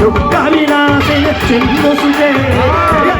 దుఃఖ వినాశయ చిన్ను సుజయ.